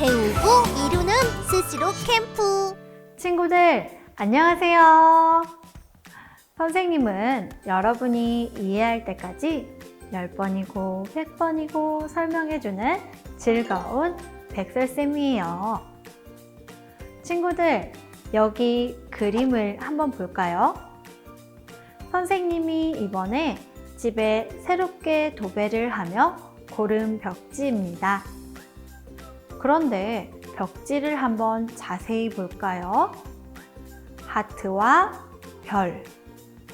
배우고 이루는 스스로 캠프. 친구들, 안녕하세요. 선생님은 여러분이 이해할 때까지 10번이고 100번이고 설명해주는 즐거운 백설쌤이에요. 친구들, 여기 그림을 한번 볼까요? 선생님이 이번에 집에 새롭게 도배를 하며 고른 벽지입니다. 그런데 벽지를 한번 자세히 볼까요? 하트와 별,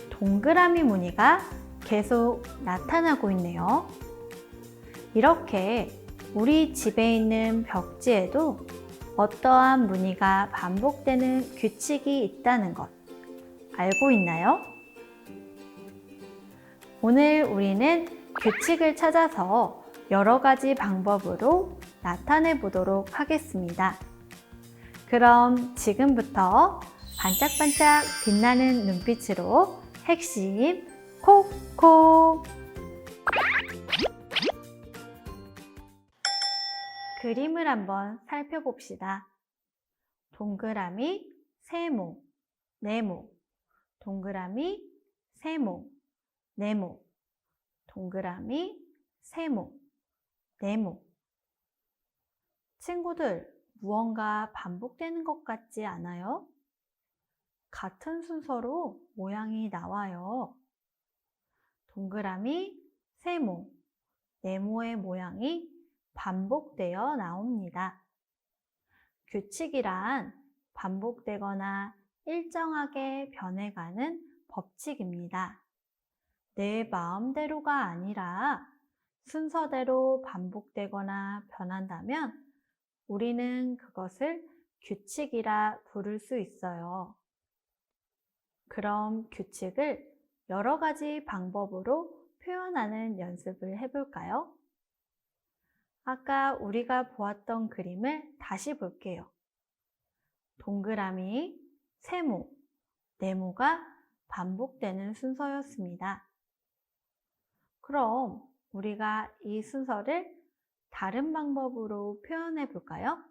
동그라미 무늬가 계속 나타나고 있네요. 이렇게 우리 집에 있는 벽지에도 어떠한 무늬가 반복되는 규칙이 있다는 것 알고 있나요? 오늘 우리는 규칙을 찾아서 여러 가지 방법으로 나타내 보도록 하겠습니다. 그럼 지금부터 반짝반짝 빛나는 눈빛으로 핵심 콕콕 그림을 한번 살펴봅시다. 동그라미, 세모, 네모, 동그라미, 세모, 네모, 동그라미, 세모, 네모. 친구들, 무언가 반복되는 것 같지 않아요? 같은 순서로 모양이 나와요. 동그라미, 세모, 네모의 모양이 반복되어 나옵니다. 규칙이란 반복되거나 일정하게 변해가는 법칙입니다. 내 마음대로가 아니라 순서대로 반복되거나 변한다면 우리는 그것을 규칙이라 부를 수 있어요. 그럼 규칙을 여러 가지 방법으로 표현하는 연습을 해볼까요? 아까 우리가 보았던 그림을 다시 볼게요. 동그라미, 세모, 네모가 반복되는 순서였습니다. 그럼 우리가 이 순서를 다른 방법으로 표현해 볼까요?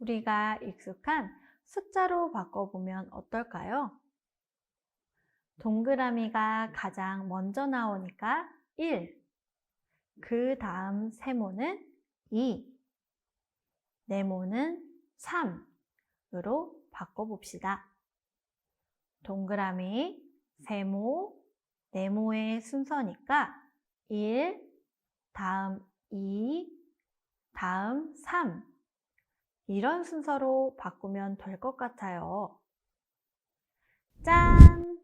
우리가 익숙한 숫자로 바꿔보면 어떨까요? 동그라미가 가장 먼저 나오니까 1. 그 다음 세모는 2. 네모는 3으로 바꿔봅시다. 동그라미, 세모, 네모의 순서니까 1, 다음 2, 다음 3. 이런 순서로 바꾸면 될 것 같아요. 짠!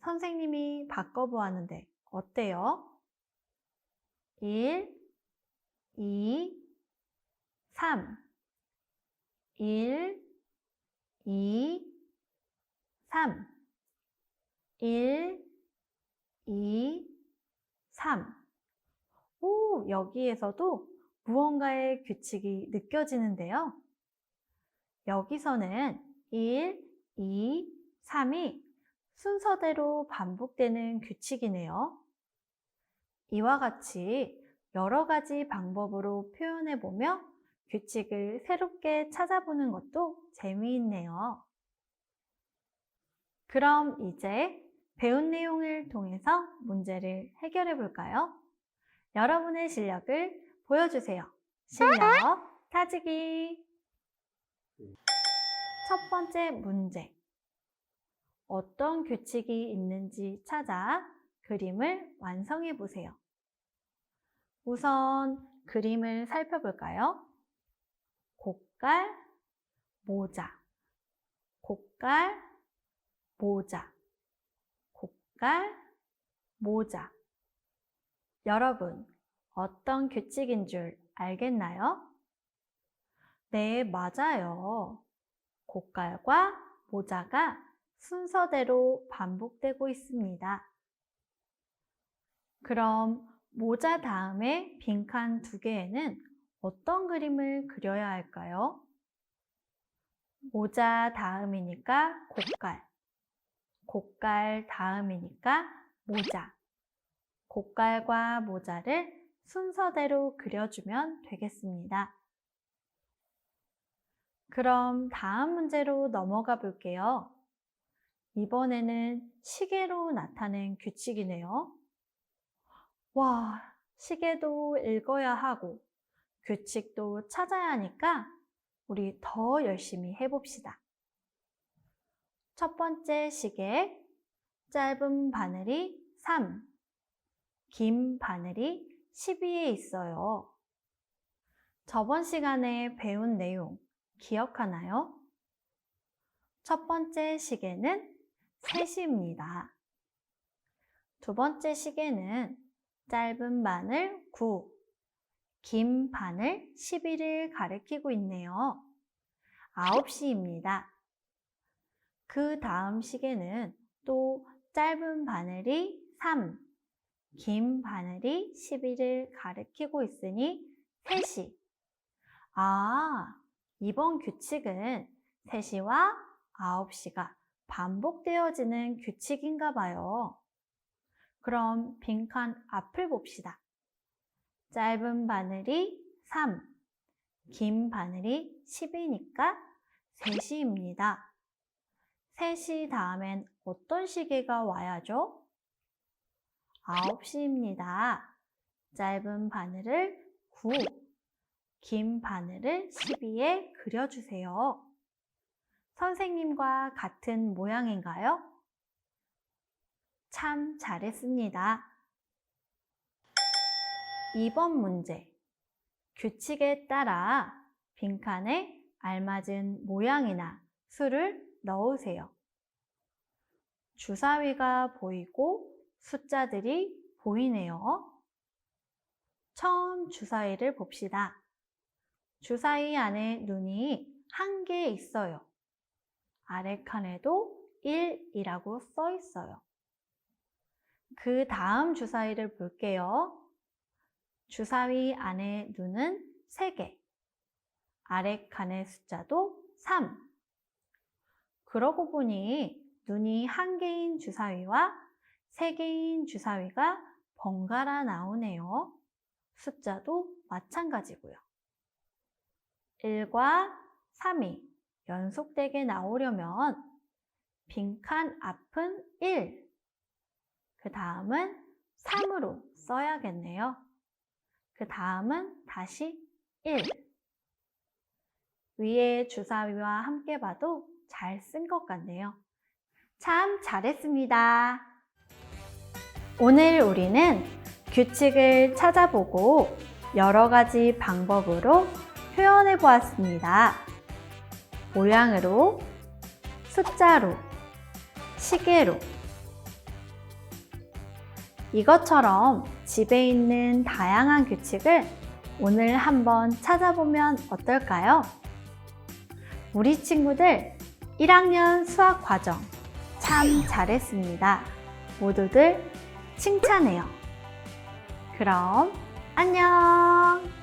선생님이 바꿔보았는데 어때요? 1, 2, 3. 1, 2, 3. 1, 2, 3. 오, 여기에서도 무언가의 규칙이 느껴지는데요. 여기서는 1, 2, 3이 순서대로 반복되는 규칙이네요. 이와 같이 여러 가지 방법으로 표현해 보며 규칙을 새롭게 찾아보는 것도 재미있네요. 그럼 이제 배운 내용을 통해서 문제를 해결해 볼까요? 여러분의 실력을 보여주세요. 실력 타지기. 첫 번째 문제. 어떤 규칙이 있는지 찾아 그림을 완성해 보세요. 우선 그림을 살펴볼까요? 곡갈, 모자, 곡갈, 모자, 곡갈, 모자. 여러분, 어떤 규칙인 줄 알겠나요? 네, 맞아요. 곡갈과 모자가 순서대로 반복되고 있습니다. 그럼 모자 다음에 빈칸 두 개에는 어떤 그림을 그려야 할까요? 모자 다음이니까 곡갈, 곡갈 다음이니까 모자, 곡갈과 모자를 순서대로 그려주면 되겠습니다. 그럼 다음 문제로 넘어가 볼게요. 이번에는 시계로 나타낸 규칙이네요. 와, 시계도 읽어야 하고 규칙도 찾아야 하니까 우리 더 열심히 해봅시다. 첫 번째 시계, 짧은 바늘이 3, 긴 바늘이 12에 있어요. 저번 시간에 배운 내용 기억하나요? 첫 번째 시계는 3시입니다. 두 번째 시계는 짧은 바늘 9, 긴 바늘 11을 가리키고 있네요. 9시입니다. 그 다음 시계는 또 짧은 바늘이 3, 긴 바늘이 11을 가리키고 있으니 3시. 아, 이번 규칙은 3시와 9시가 반복되어지는 규칙인가 봐요. 그럼 빈칸 앞을 봅시다. 짧은 바늘이 3, 긴 바늘이 10이니까 3시입니다. 3시 다음엔 어떤 시계가 와야죠? 9시입니다. 짧은 바늘을 9, 긴 바늘을 12에 그려주세요. 선생님과 같은 모양인가요? 참 잘했습니다. 2번 문제. 규칙에 따라 빈칸에 알맞은 모양이나 수를 넣으세요. 주사위가 보이고 숫자들이 보이네요. 처음 주사위를 봅시다. 주사위 안에 눈이 한 개 있어요. 아래 칸에도 1이라고 써 있어요. 그 다음 주사위를 볼게요. 주사위 안에 눈은 3개. 아래 칸의 숫자도 3. 그러고 보니 눈이 한 개인 주사위와 세 개인 주사위가 번갈아 나오네요. 숫자도 마찬가지고요. 1과 3이 연속되게 나오려면 빈칸 앞은 1, 그 다음은 3으로 써야겠네요. 그 다음은 다시 1. 위에 주사위와 함께 봐도 잘 쓴 것 같네요. 참 잘했습니다. 오늘 우리는 규칙을 찾아보고 여러 가지 방법으로 표현해 보았습니다. 모양으로, 숫자로, 시계로. 이것처럼 집에 있는 다양한 규칙을 오늘 한번 찾아보면 어떨까요? 우리 친구들 1학년 수학 과정 참 잘했습니다. 모두들 칭찬해요. 그럼 안녕!